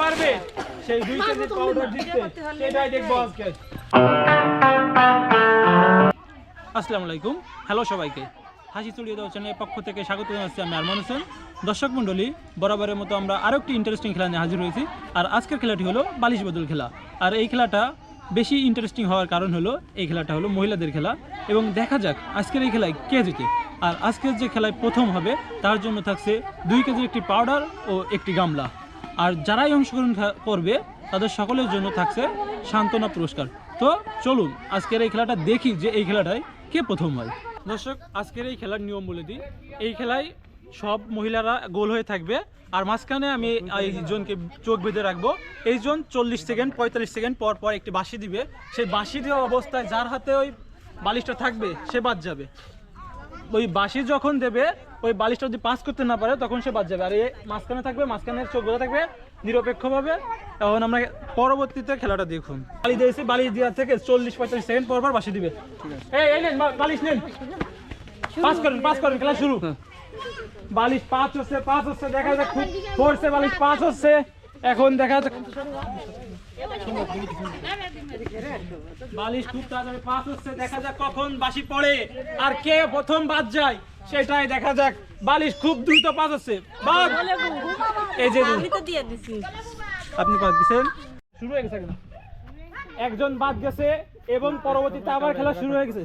পারবে? সেই দুই কেজি পাউডার জিততে সেটাই দেখব আজকে। আসসালামু আলাইকুম। হ্যালো সবাইকে। হাসি চড়িয়ে দেওয়া চ্যানেলের পক্ষ থেকে স্বাগত জানাচ্ছি আমি আরমান হোসেন। দর্শক মণ্ডলী বরাবরের মতো আমরা আরও একটি ইন্টারেস্টিং খেলা নিয়ে হাজির হয়েছি। আর আজকের খেলাটি হলো বালিশ বদল খেলা। আর এই খেলাটা বেশি ইন্টারেস্টিং হওয়ার কারণ হলো এই খেলাটা হলো মহিলাদের খেলা। এবং দেখা যাক আজকের এই খেলায় কে জিতে। আর আজকের যে খেলায় প্রথম হবে তার জন্য থাকছে দুই কেজির একটি পাউডার ও একটি গামলা। আর যারাই অংশগ্রহণ করবে, তাদের সকলের জন্য থাকছে সান্ত্বনা পুরস্কার। তো চলুন, আজকের এই খেলাটা দেখি যে এই খেলাটায় কে প্রথম হয়। দর্শক, আজকের এই খেলার নিয়ম বলে দিই। এই খেলায় সব মহিলারা গোল হয়ে থাকবে। আর মাঝখানে আমি এই জনকে চোখ বেঁধে রাখব। এই জন চল্লিশ সেকেন্ড, পঁয়তাল্লিশ সেকেন্ড পর পর একটি বাঁশি দিবে। সেই বাঁশি দেওয়া অবস্থায় যার হাতে ওই বালিশটা থাকবে, সে বাদ যাবে। ওই বাঁশি যখন দেবে ওই বালিশটা যদি পাস করতে না পারে তখন সে বাদ যাবে। আর এই মাঝখানে থাকবে মাঝখানে চোখ বোঝা থাকবে নিরপেক্ষভাবে। তখন আমরা পরবর্তীতে খেলাটা দেখুন। বালি দিয়েছি বালি দেওয়া থেকে চল্লিশ পঁয়তাল্লিশ সেকেন্ড পর পর বাঁশি দিবে। এই নেন বালিশ নেন। পাস করেন পাস করেন খেলা শুরু। বালিশ পাঁচ হচ্ছে পাঁচ হচ্ছে দেখা যাক খুব পড়ছে বালিশ পাঁচ হচ্ছে। এখন দেখা যাক বালিশ খুব তাড়াতাড়ি পাস হচ্ছে দেখা যাক কখন বাসি পড়ে। আর কে প্রথম বাদ যায়? সেটাই দেখা যাক। বালিশ খুব দ্রুত পাস এই যে দিছি। আপনি বাদ দিছেন? শুরু হয়ে গেছে একজন বাদ গেছে এবং পরবর্তীতে আবার খেলা শুরু হয়ে গেছে?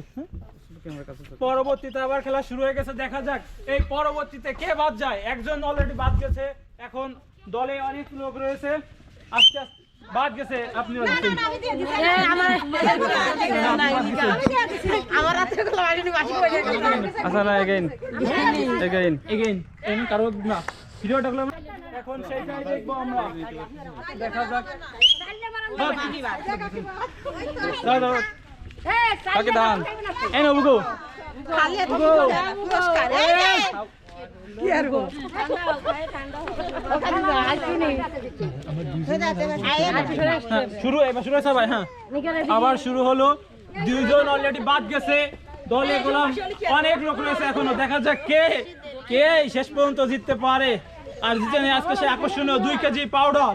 পরবর্তীতে আবার খেলা শুরু হয়ে গেছে দেখা যাক। এই পরবর্তীতে কে বাদ যায়? একজন অলরেডি বাদ গেছে। এখন দলে অনেক লোক রয়েছে। আস্তে আস্তে বাদ গেছে আপনি বাদ গেছেন। এ, আমার আমার রাতে গুলো আসেনি বাসি করে আচ্ছা না এগেইন। এগেইন এগেইন এন কারও না। ভিডিওটা গুলো এখন সেইটাই দেখব আমরা। দেখা যাক। দান খালি এত পুরস্কার। কি আর গো হ্যাঁ, শুরু, এবার শুরু হয়েছে ভাই হ্যাঁ। আবার শুরু হলো। দুইজন অলরেডি বাদ গেছে। দলে গোলাম অনেক লোক রয়েছে এখনও। দেখা যাক কে কে শেষ পর্যন্ত জিততে পারে। আর জিতে নিয়ে আজকে সে আকর্ষণীয় দুই কেজি পাউডার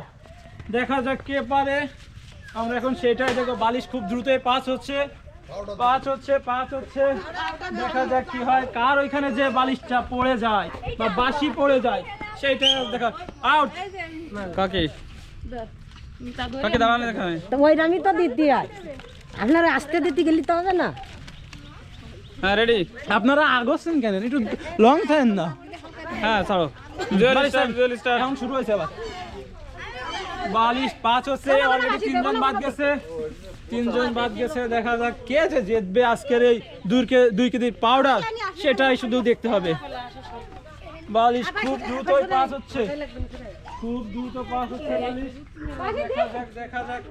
দেখা যাক কে পারে। আমরা এখন সেটাই দেখো বালিশ খুব দ্রুতই পাস হচ্ছে। পাঁচ হচ্ছে পাঁচ হচ্ছে। দেখা যাক কি হয়। কার ওইখানে যে বালিশটা পড়ে যায় বা বাসি পড়ে যায়, সেইটা দেখা আউট কাকে। কাকে দাঁড়ানো এখানে তো ওই আমি তো দিতে হয় আপনারা আসতে দিতে গেলে তো হবে না। হ্যাঁ রেডি আপনারা আগছেন কেন? একটু লং থাকেন না। হ্যাঁ ছাড়ো। এখন শুরু হয়েছে আবার। বালিশ পাঁচ হচ্ছে অলরেডি তিনজন বাদ গেছে। তিনজন বাদ গেছে দেখা যাক কে যে জিতবে আজকের এই দুই কে দুই কেজি পাউডার সেটাই শুধু দেখতে হবে। বালিশ খুব দ্রুতই পাঁচ হচ্ছে। খুব দ্রুত পাস হচ্ছে বালিশ দেখা যাক দেখা যাক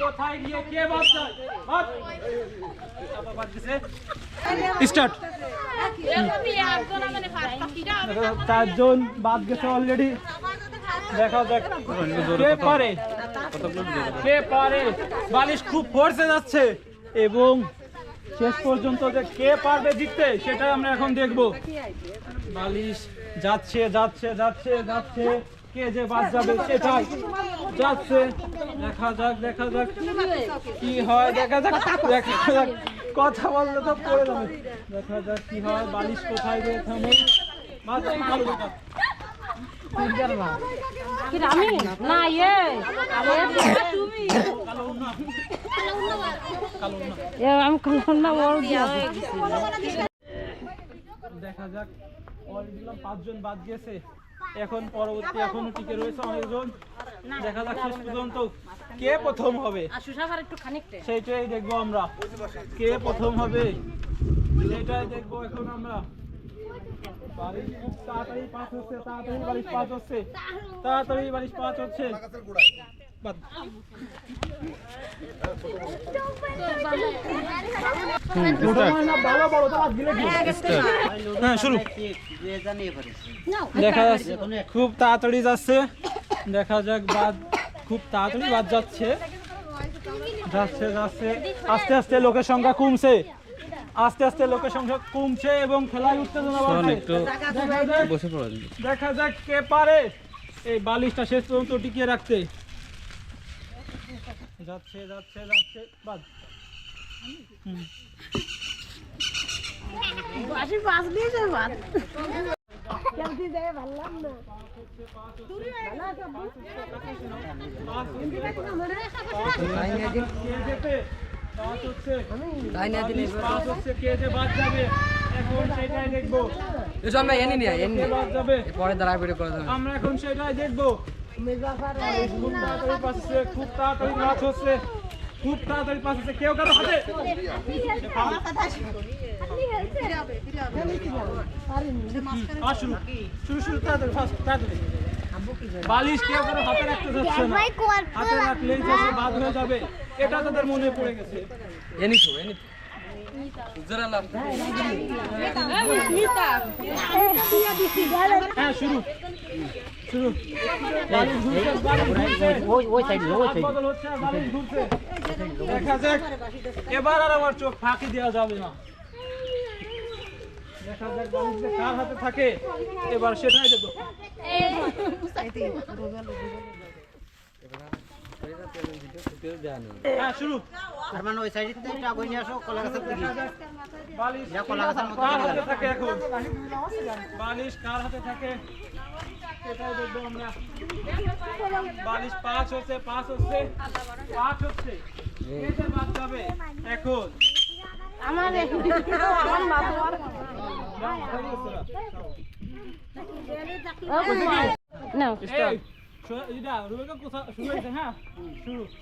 কোথায় গিয়ে কে বাদ যায়? বাদ। আবার বাদ গেছে স্টার্ট। চারজন বাদ গেছে অলরেডি দেখা যাক। কে পারে? কে পারে? বালিশ খুব ফোর্সে যাচ্ছে। এবং শেষ পর্যন্ত যে কে পারবে জিততে সেটা আমরা এখন দেখব। বালিশ যাচ্ছে যাচ্ছে যাচ্ছে যাচ্ছে। কে যে বাদ যাবে সেটাই। যাচ্ছে। দেখা যাক দেখা যাক কি হয় দেখা যাক দেখা যাক। কথা বললে তো পড়ে যাবে। দেখা যাক কি হয় বালিশ কোথায় গিয়ে থামে। আমি? না ইয়ে। আমি না ওর দেখা যাক দিলাম পাঁচজন বাদ গেছে। এখন পরবর্তী এখনও টিকে রয়েছে অনেকজন। দেখা যাক শেষ পর্যন্ত কে প্রথম হবে। সেইটাই দেখব আমরা। কে প্রথম হবে? সেটাই দেখব এখন আমরা। তাড়াতাড়ি পাস হচ্ছে তাড়াতাড়ি বারিশ পাস হচ্ছে। তাড়াতাড়ি বারিশ পাস হচ্ছে। হ্যাঁ শুরু। দেখা যাচ্ছে খুব তাড়াতাড়ি যাচ্ছে। দেখা যাক বাদ খুব তাড়াতাড়ি বাদ যাচ্ছে। যাচ্ছে যাচ্ছে। আস্তে আস্তে লোকের সংখ্যা কমছে। আস্তে আস্তে লোকের সংখ্যা কমছে এবং খেলায় উত্তেজনা দেখা যাক কে পারে। এই বালিশটা শেষ পর্যন্ত টিকিয়ে রাখতে। যাচ্ছে যাচ্ছে যাচ্ছে বাদ বাসি পাঁচ দিয়েছে ভাত কেমন যায় ভাবলাম না কে যেতে? পাঁচ হচ্ছে। পাঁচ হচ্ছে, কে যে বাদ যাবে? এখন সেটাই দেখব। কে বাদ পরে দাঁড়ায় ভিডিও করে আমরা এখন সেটাই দেখব খুব তাড়াতাড়ি পাস হচ্ছে খুব তাড়াতাড়ি পাস হচ্ছে খুব তাড়াতাড়ি পাস হচ্ছে কেউ কারও হাতে আর শুরু শুরু শুরু তাড়াতাড়ি ফাস্ট তাড়াতাড়ি বালিশ কেউ কারও হাতে রাখতে যাচ্ছে না হাতে রাখলেই যে সে বাদ হয়ে যাবে এটা তাদের মনে পড়ে গেছে এনি তো এনি জোরে লাভ হ্যাঁ শুরু এবার আর আমার চোখ ফাঁকি দেওয়া যাবে না। দেখা যাক বালিশ কার হাতে থাকে, এবার সেটাই দেবো হ্যাঁ বালিশ কার হাতে থাকে? সেটাই দেখব আমরা। বালিশ পাঁচ হচ্ছে পাঁচ হচ্ছে পাঁচ হচ্ছে। বাদ যাবে এখন। আমার আমার মা খালি না। না হ্যাঁ?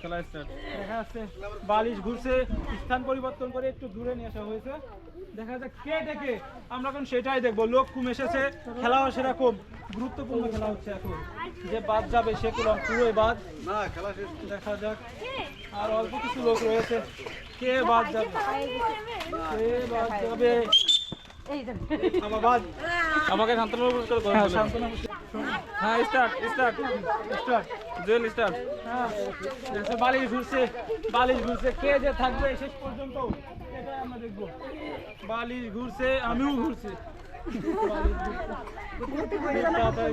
খেলা দেখা বালিশ ঘুরছে স্থান পরিবর্তন করে একটু দূরে নিয়ে আসা হয়েছে। দেখা যাচ্ছে কে ডেকে আমরা এখন সেটাই দেখব। লোক কম এসেছে খেলাও সেরকম। গুরুত্বপূর্ণ খেলা হচ্ছে এখন। যে বাদ যাবে সে কোনো পুরোই বাদ। দেখা যাক। আর অল্প কিছু লোক রয়েছে। কে বাদ যাবে? কে বাদ যাবে? আমাকে পুরস্কার করে হ্যাঁ। হ্যাঁ start start start Jewel start হ্যাঁ, বালিশ ঘুরছে বালিশ ঘুরছে। কে যে থাকবে শেষ পর্যন্ত? এটাই আমরা দেখব। বালিশ ঘুরছে আমিও ঘুরছি। ঘুরছে।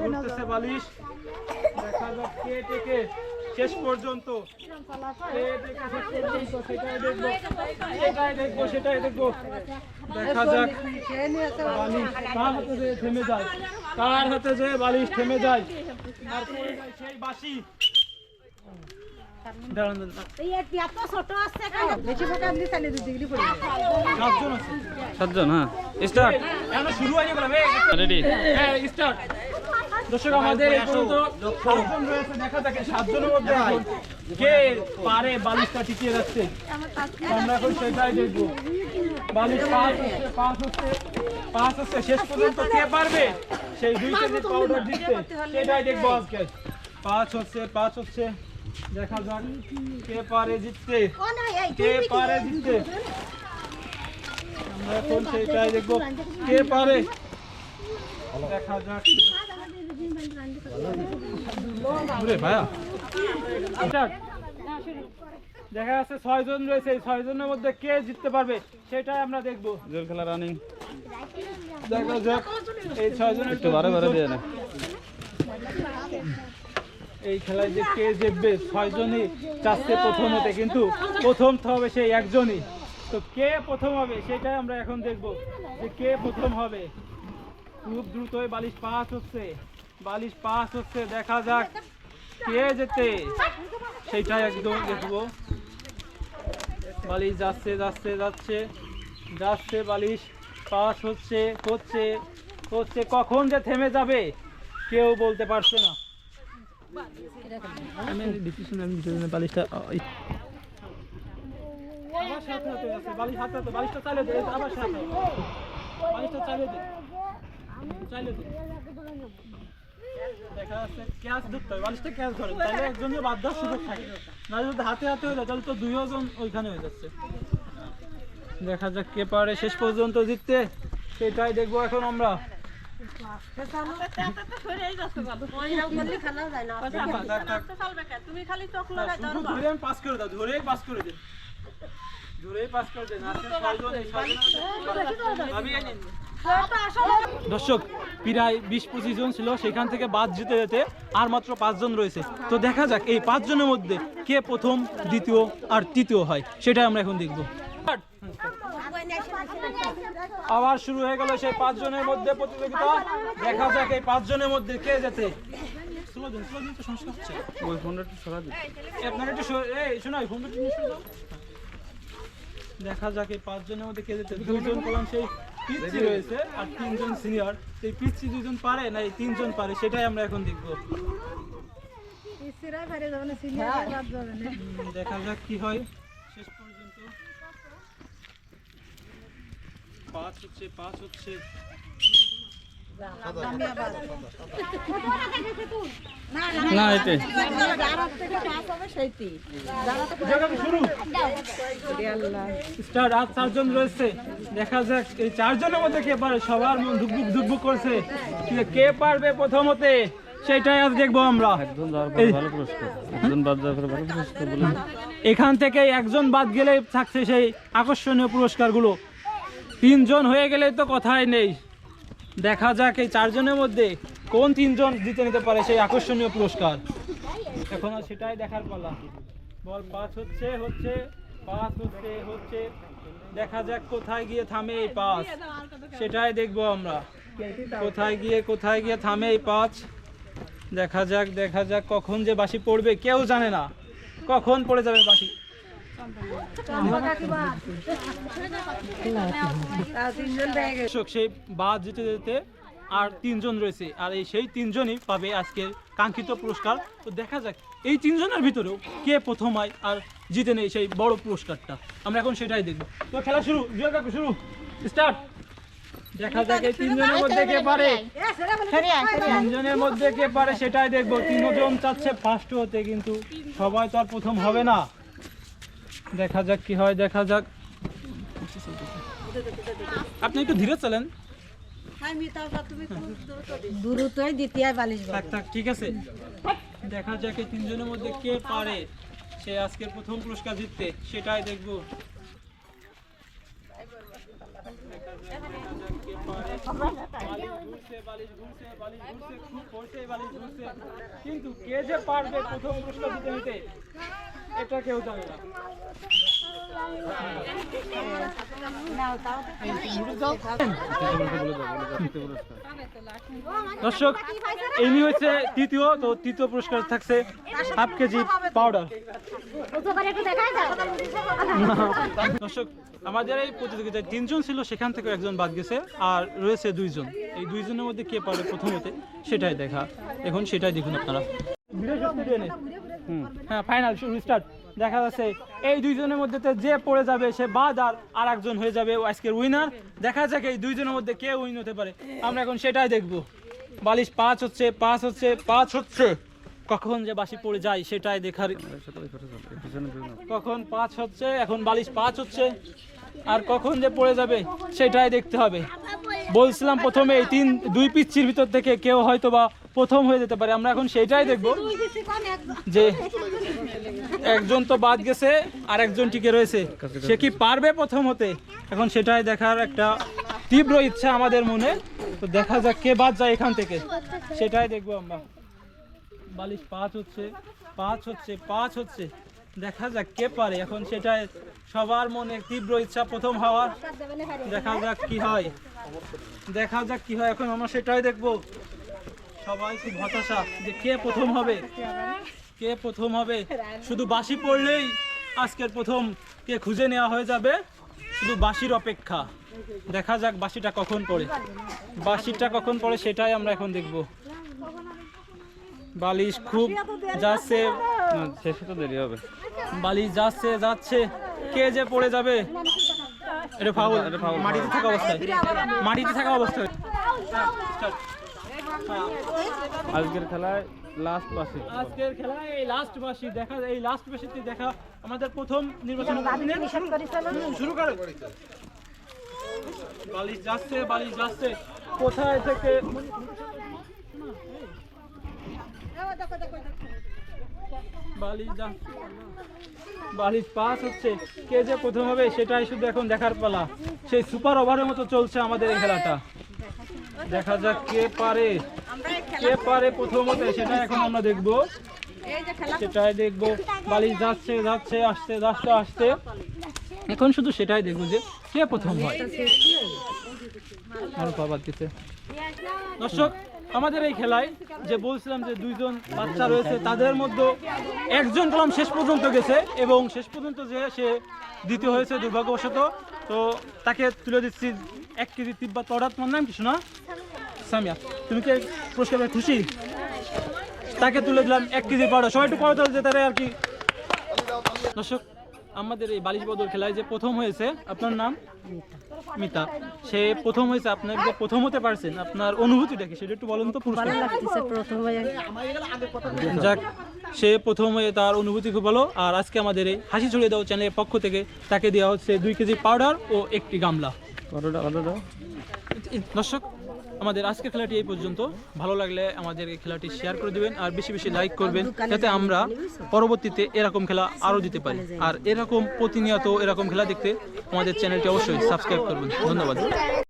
ঘুরতেছে বালিশ। দেখা যাক কে টেকে। শেষ পর্যন্ত। সেটাই দেখব। দেখা যাক। বালিশ কার হাতে যে থেমে যায়? কার হাতে যে বালিশ থেমে যায়? আর পড়ে যায় সেই বাসি পড়ে সাতজন হ্যাঁ। স্টার্ট। শুরু হয়ে গেলাম হ্যাঁ স্টার্ট। দর্শক আমাদের এই পর্যন্ত সাতজন রয়েছে দেখা যাক সাতজনের মধ্যে কে পারে বালিশটা টিকিয়ে রাখতে। আমরা এখন সেটাই দেখব। বালিশ পাঁচ হচ্ছে পাঁচ হচ্ছে পাঁচ হচ্ছে। শেষ পর্যন্ত কে পারবে? সেই দুই কেজি পাউডার দিতে। সেটাই দেখব আজকে। পাঁচ হচ্ছে পাঁচ হচ্ছে। দেখা যাক কে পারে জিততে। কে পারে জিততে? আমরা এখন সেটাই দেখব কে পারে। দেখা যাক। দেখা যাচ্ছে ছয় জন রয়েছে এই ছয় জনের মধ্যে কে জিততে পারবে সেটাই আমরা দেখব। জুয়েল খেলা রানিং দেখা যাক। এই ছয় জনের একটু বারে বারে দিয়ে না। এই খেলায় যে কে জিতবে ছয় জনই চাচ্ছে প্রথম হতে কিন্তু প্রথম তো হবে সেই একজনই। তো কে প্রথম হবে সেটাই আমরা এখন দেখব যে কে প্রথম হবে। খুব দ্রুতই বালিশ পাস হচ্ছে। বালিশ পাস হচ্ছে, দেখা যাক কে যেতে। সেইটাই একদম দেখব। বালিশ যাচ্ছে যাচ্ছে যাচ্ছে যাচ্ছে, বালিশ পাস হচ্ছে হচ্ছে হচ্ছে, কখন যে থেমে যাবে কেউ বলতে পারছে না। বালিশটা বালিশ বালিশটা চালিয়ে দে চালিয়ে দে চালিয়ে দে। দেখা যাচ্ছে ক্যাচ ধরতে হবে বালিশটা ক্যাচ ধরে তাহলে একজন বাদ দেওয়ার সুযোগ থাকে। না যদি হাতে হাতে হয়ে যায় তাহলে তো দুইজন ওইখানে হয়ে যাচ্ছে। দেখা যাক কে পারে শেষ পর্যন্ত জিততে। সেটাই দেখব এখন আমরা। তুমি খালি পাস করে দাও ধরেই পাস করে দিন ধরেই পাস করে আমি দর্শক প্রায় বিশ পঁচিশ জন ছিল সেখান থেকে বাদ যেতে যেতে আর মাত্র পাঁচজন রয়েছে। তো দেখা যাক এই পাঁচজনের মধ্যে কে প্রথম দ্বিতীয় আর তৃতীয় হয় সেটাই আমরা এখন দেখব। আবার শুরু হয়ে গেল সেই পাঁচজনের মধ্যে প্রতিযোগিতা। দেখা যাক এই পাঁচজনের মধ্যে কে যেতে। দেখা যাক এই পাঁচজনের মধ্যে কে যেতে দুইজন কলাম সেই পিচ্ছি রয়েছে আর তিনজন সিনিয়র সেই পিচ্ছি দুজন পারে না এই তিনজন পারে সেটাই আমরা এখন দেখব। দেখা যাক কি হয় শেষ পর্যন্ত। পাঁচ হচ্ছে পাঁচ হচ্ছে। না আর চারজন রয়েছে। দেখা যাক এই চারজনের মধ্যে কে পারে? সবার মন ধুকবুক ধুকবুক করছে। কে পারবে প্রথমতে সেটাই আজ দেখব আমরা। এখান থেকে একজন বাদ গেলে থাকছে সেই আকর্ষণীয় পুরস্কারগুলো। তিনজন হয়ে গেলে তো কথাই নেই। দেখা যাক এই চারজনের মধ্যে কোন তিনজন জিতে নিতে পারে সেই আকর্ষণীয় পুরস্কার। এখন সেটাই দেখার পালা। বল পাঁচ হচ্ছে হচ্ছে পাঁচ হচ্ছে হচ্ছে। দেখা যাক কোথায় গিয়ে থামে এই পাঁচ সেটাই দেখব আমরা। কোথায় গিয়ে কোথায় গিয়ে থামে এই পাঁচ দেখা যাক দেখা যাক কখন যে বাসি পড়বে, কেউ জানে না। কখন পড়ে যাবে বাসি সেই বাদ যেতে যেতে আর তিনজন রয়েছে। আর এই সেই তিনজনই পাবে আজকের কাঙ্ক্ষিত পুরস্কার। তো দেখা যাক, এই তিনজনের ভিতরেও কে প্রথম হয় আর জিতে নেই সেই বড় পুরস্কারটা। আমরা এখন সেটাই দেখব। তো খেলা শুরু শুরু। স্টার্ট। দেখা যাক এই তিনজনের মধ্যে কে পারে। তিনজনের মধ্যে কে পারে সেটাই দেখব। তিনজন চাচ্ছে ফার্স্ট হতে, কিন্তু সবাই তো আর প্রথম হবে না। দেখা যাক কি হয় দেখা যাক। আপনি একটু ধীরে চলেন। দ্বিতীয় বালিশ থাক থাক ঠিক আছে। দেখা যাক এই তিনজনের মধ্যে কে পারে। সে আজকের প্রথম পুরস্কার জিততে সেটাই দেখব কে পারে? বালিশ ঘুরছে, বালিশ ঘুরছে, বালিশ ঘুরছে, খুব পড়ছে, বালিশ ঘুরছে। কিন্তু কে যে পারবে প্রথম প্রশ্ন দিতে নিতে এটা কেউ জানে না। দর্শক ইনি হচ্ছে তৃতীয়, তো তৃতীয় পুরস্কার থাকছে হাফ কেজি পাউডার দর্শক, আমাদের এই প্রতিযোগিতায় তিনজন ছিল, সেখান থেকে একজন বাদ গেছে, আর রয়েছে দুইজন। এই দুইজনের মধ্যে কে পারে প্রথমতে, সেটাই দেখা। এখন সেটাই দেখুন আপনারা। হ্যাঁ ফাইনাল শুরু স্টার্ট দেখা যাচ্ছে এই দুইজনের মধ্যে যে পড়ে যাবে সে বাদ আর আর একজন হয়ে যাবে আজকের উইনার দেখা যাক এই দুইজনের মধ্যে কে উইন হতে পারে। আমরা এখন সেটাই দেখব। বালিশ পাঁচ হচ্ছে পাঁচ হচ্ছে পাঁচ হচ্ছে। কখন যে বাসি পড়ে যায় সেটাই দেখার। কখন পাঁচ হচ্ছে এখন বালিশ পাঁচ হচ্ছে। আর কখন যে পড়ে যাবে সেটাই দেখতে হবে। বলছিলাম প্রথমে এই তিন, দুই পিচ্ছির ভিতর থেকে কেউ হয়তো বা প্রথম হয়ে যেতে পারে। আমরা এখন সেটাই দেখব যে একজন তো বাদ গেছে আর একজন টিকে রয়েছে। সে কি পারবে প্রথম হতে? এখন সেটাই দেখার একটা তীব্র ইচ্ছা আমাদের মনে। তো দেখা যাক কে বাদ যায় এখান থেকে। সেটাই দেখব আমরা। বালিশ পাঁচ হচ্ছে পাঁচ হচ্ছে পাঁচ হচ্ছে। দেখা যাক কে পারে। এখন সেটাই সবার মনে তীব্র ইচ্ছা প্রথম হওয়ার। দেখা যাক কি হয়। দেখা যাক কি হয়। এখন আমরা সেটাই দেখব। সবাই খুব হতাশা যে কে প্রথম হবে? কে প্রথম হবে? শুধু বাসি পড়লেই আজকের প্রথম কে খুঁজে নেওয়া হয়ে যাবে? শুধু বাসির অপেক্ষা। দেখা যাক বাসিটা কখন পড়ে। বাসিটা কখন পড়ে সেটাই আমরা এখন দেখব। বালিশ খুব যাচ্ছে। শেষে তো দেরি হবে। বালিশ যাচ্ছে যাচ্ছে। কে যে পড়ে যাবে? এটা ফাউল এটা foul, মাটিতে থাকা অবস্থায়। মাটিতে থাকা অবস্থায়। আজকের খেলায় লাস্ট পাশে। আজকের খেলা এই লাস্ট বাসি দেখা এই লাস্ট বাসিতে দেখা আমাদের প্রথম নির্বাচন শুরু- শুরু করে। বালিশ যাচ্ছে বালিশ যাচ্ছে। কোথায় থেকে? বালিশ যা বালিশ পাস হচ্ছে। কে যে প্রথম হবে সেটাই শুধু এখন দেখার পালা। সেই সুপার ওভারের মতো চলছে আমাদের এই খেলাটা। দেখা যাক কে পারে। কে পারে প্রথম হতে সেটা এখন আমরা দেখব। সেটাই দেখব। বালিশ যাচ্ছে যাচ্ছে, আসতে যাচ্ছে, আসতে। এখন শুধু সেটাই দেখব যে কে প্রথম হয়। দর্শক, আমাদের এই খেলায় যে বলছিলাম যে দুইজন বাচ্চা রয়েছে, তাদের মধ্যে একজন কলম শেষ পর্যন্ত গেছে এবং শেষ পর্যন্ত যে সে দ্বিতীয় হয়েছে দুর্ভাগ্যবশত। তো তাকে তুলে দিচ্ছি এক কেজি তিব্বত পাউডার তোমার নাম কি শোনা সামিয়া। তুমি কি পুরস্কার খুশি? তাকে তুলে দিলাম এক কেজি পাউডার সবাই একটু পাউডার যে আর কি। দর্শক আমাদের এই বালিশ বদল খেলায় যে প্রথম হয়েছে আপনার নাম? মিতা। সে প্রথম হয়েছে আপনার যে প্রথম হতে পারছেন। আপনার অনুভূতিটা কি? সেটা একটু বলুন তো পুরস্কার লাগতেছে প্রথমে যাক সে প্রথম হয়ে তার অনুভূতি খুব ভালো। আর আজকে আমাদের এই হাসি ছড়িয়ে দাও চ্যানেলের পক্ষ থেকে তাকে দেওয়া হচ্ছে দুই কেজি পাউডার ও একটি গামলা। দর্শক আমাদের আজকের খেলাটি এই পর্যন্ত। ভালো লাগলে আমাদের এই খেলাটি শেয়ার করে দেবেন আর বেশি বেশি লাইক করবেন যাতে আমরা পরবর্তীতে এরকম খেলা আরও দিতে পারি। আর এরকম প্রতিনিয়ত এরকম খেলা দেখতে আমাদের চ্যানেলটি অবশ্যই সাবস্ক্রাইব করবেন। ধন্যবাদ।